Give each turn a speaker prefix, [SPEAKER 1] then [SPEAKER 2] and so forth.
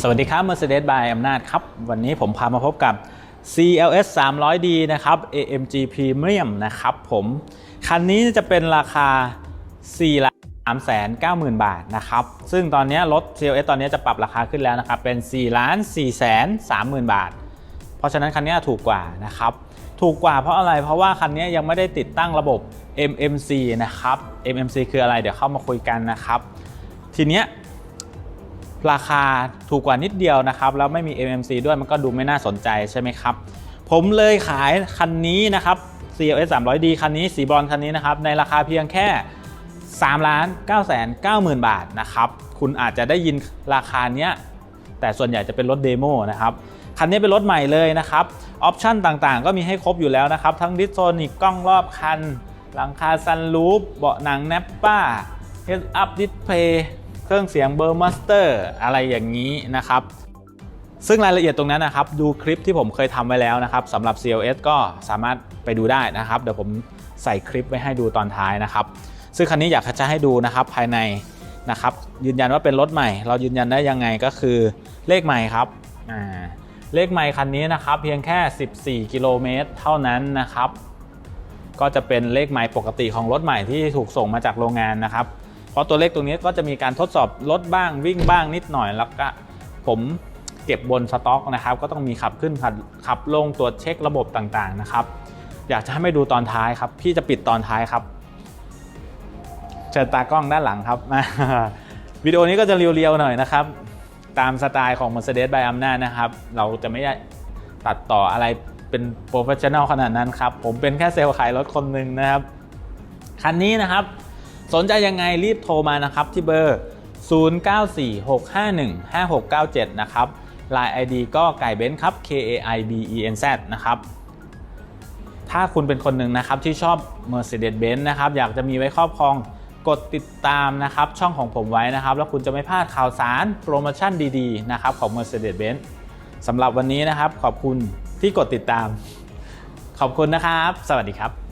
[SPEAKER 1] สวัสดีครับ Mercedes by อำนาจครับ วันนี้ผมพามาพบกับ CLS 300D นะครับ AMG Premium นะครับผม คันนี้จะเป็นราคา 4 3 9 0 0 0 0 บาทนะครับ ซึ่งตอนนี้รถ CLS ตอนนี้จะปรับราคาขึ้นแล้วนะครับ เป็น 4 4 3 0 0 0 0 บาท เพราะฉะนั้นคันนี้ถูกกว่านะครับ ถูกกว่าเพราะอะไร เพราะว่าคันนี้ยังไม่ได้ติดตั้งระบบ MMC นะครับ MMC คืออะไร เดี๋ยวเข้ามาคุยกันนะครับ ทีเนี้ย ราคาถูกกว่านิดเดียวนะครับ แล้วไม่มี MMC ด้วยมันก็ดูไม่น่าสนใจใช่ไหมครับ ผมเลยขายคันนี้นะครับ CLS 300D คันนี้สีบรอนคันนี้นะครับในราคาเพียงแค่3ล้าน9แสน9หมื่นบาทนะครับคุณอาจจะได้ยินราคาเนี้ยแต่ส่วนใหญ่จะเป็นรถเดโมนะครับคันนี้เป็นรถใหม่เลยนะครับออปชั่นต่างๆ ก็มีให้ครบอยู่แล้วนะครับ ทั้งดิสโซนิกกล้องรอบคัน หลังคาซันรูฟเบาะหนังแนปป้าเฮดอัพดิสเพย์ เครื่องเสียงเบอร์มาสเตอร์อะไรอย่างนี้นะครับ ซึ่งรายละเอียดตรงนั้นนะครับ ดูคลิปที่ผมเคยทำไว้แล้วนะครับสำหรับ CLS ก็สามารถไปดูได้นะครับ เดี๋ยวผมใส่คลิปไว้ให้ดูตอนท้ายนะครับ ซึ่งคันนี้อยากจะให้ดูนะครับภายในนะครับ ยืนยันว่าเป็นรถใหม่ เรายืนยันได้ยังไงก็คือเลขใหม่ครับเลขใหม่คันนี้นะครับเพียงแค่ 14 กิโลเมตรเท่านั้นนะครับ ก็จะเป็นเลขใหม่ปกติของรถใหม่ที่ถูกส่งมาจากโรงงานนะครับ ราะตัวเลขตรงนี้ก็จะมีการทดสอบรถบ้างวิ่งบ้างนิดหน่อย แล้วก็ผมเก็บบนสต็อกนะครับ ก็ต้องมีขับขึ้นขับขับลงตรวจเช็คระบบต่างๆนะครับ อยากจะให้ไปดูตอนท้ายครับ พี่จะปิดตอนท้ายครับเชิญตากล้องด้านหลังครับวิดีโอนี้ก็จะเรียวๆหน่อยนะครับ ตามสไตล์ของ Mercedes by อำนานะครับ เราจะไม่ได้ตัดต่ออะไรเป็นโปรเฟชชั่นอลขนาดนั้นครับ ผมเป็นแค่เซลล์ขายรถคนหนึ่งนะครับ คันนี้นะครับ สนใจยังไงรีบโทรมานะครับที่เบอร์ 0946515697 นะครับ Line ID ก็ไก่เบนซ์ครับ K A I B E N Z นะครับ ถ้าคุณเป็นคนหนึ่งนะครับที่ชอบ Mercedes-Benz นะครับ อยากจะมีไว้ครอบครองกดติดตามนะครับช่องของผมไว้นะครับ แล้วคุณจะไม่พลาดข่าวสารโปรโมชั่นดีๆนะครับของ Mercedes-Benz สำหรับวันนี้นะครับขอบคุณที่กดติดตาม ขอบคุณนะครับ สวัสดีครับ